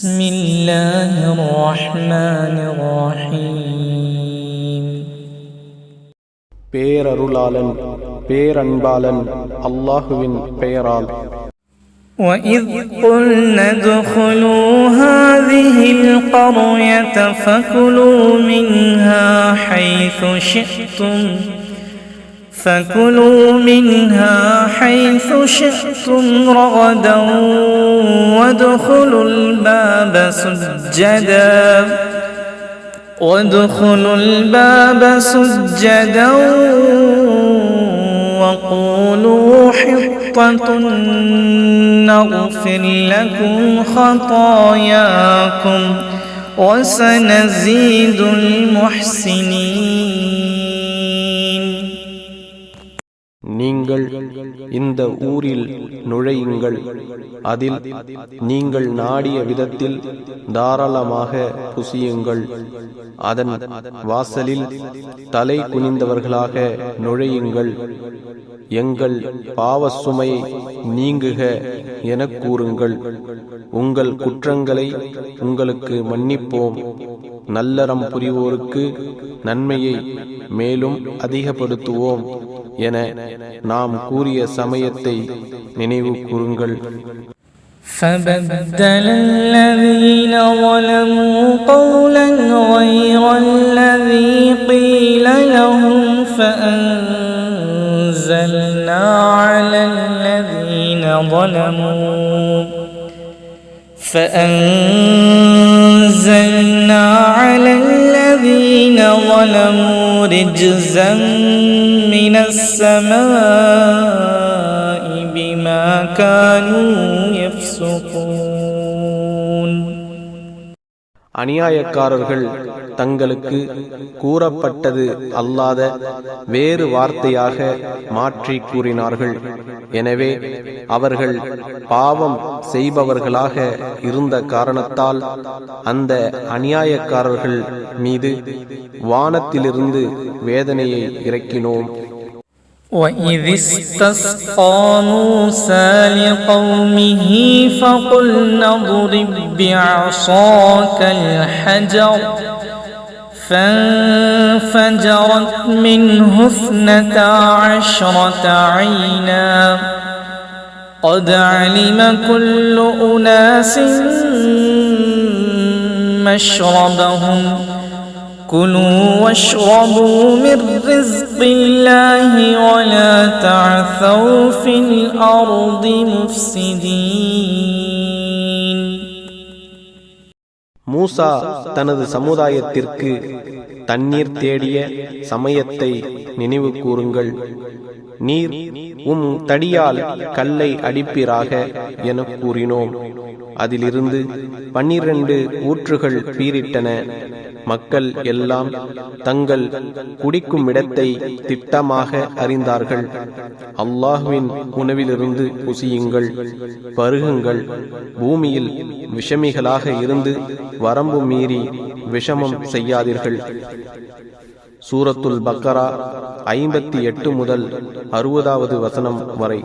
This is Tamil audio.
بسم الله الرحمن الرحيم பேரருளாளன் பேரன்பாளன் அல்லாஹுவின் பெயரால் وإذ قلنا ادخلوا هذه القرية فكلوا منها حيث شئتم فكلوا منها حيث شئتم رغدا وادخلوا الباب سجدا. وادخلوا الباب سجدا وقولوا حطة نغفر لكم خطاياكم وسنزيد المحسنين. நீங்கள் இந்த ஊரில் நுழையுங்கள். அதில் நீங்கள் நாடிய விதத்தில் தாராளமாக புசியுங்கள். அதன் வாசலில் தலை குனிந்தவர்களாக நுழையுங்கள். எங்கள் பாவ சுமை நீங்குக எனக் கூறுங்கள். உங்கள் குற்றங்களை உங்களுக்கு மன்னிப்போம். நல்லறம் புரிவோருக்கு நன்மையை மேலும் அதிகப்படுத்துவோம் என நாம் கூறிய சமயத்தை நினைவு கூறுங்கள். فبدل الذين ظلموا قولا غير الذي قيل لهم فأنزلنا على الذين ظلموا فأنزلنا على الذين ظلموا رجزا من السماء அநியாயக்காரர்கள் தங்களுக்கு கூறப்பட்டது அல்லாத வேறு வார்த்தையாக மாற்றி கூறினார்கள். எனவே அவர்கள் பாவம் செய்பவர்களாக இருந்த காரணத்தால் அந்த அநியாயக்காரர்கள் மீது வானத்திலிருந்து வேதனையை இறக்கினோம். وإذ استسقى موسى لقومه فقلنا اضرب بعصاك الحجر فانفجرت منه اثنتا عشرة عينا قد علم كل أناس مشربهم كلوا واشربوا من رزق الله ولا تعثوا في الأرض مفسدين மூசா தனது சமுதாயத்திற்கு தண்ணீர் தேடிய சமயத்தை நினைவு கூறுங்கள் நீர் உம் தடியால் கல்லை அடிப்பீராக என கூறினோம் அதிலிருந்து பன்னிரண்டு ஊற்றுகள் பீரிட்டன மக்கள் எல்லாம் தங்கள் குடிக்கும் இடத்தை திட்டமாக அறிந்தார்கள். அல்லாஹுவின் உணவிலிருந்து புசியுங்கள். பருகுங்கள். பூமியில் விஷமிகளாக இருந்து வரம்பு மீறி விஷமம் செய்யாதீர்கள். சூரத்துல் பக்கரா ஐம்பத்தி எட்டு முதல் அறுபதாவது வசனம் வரை.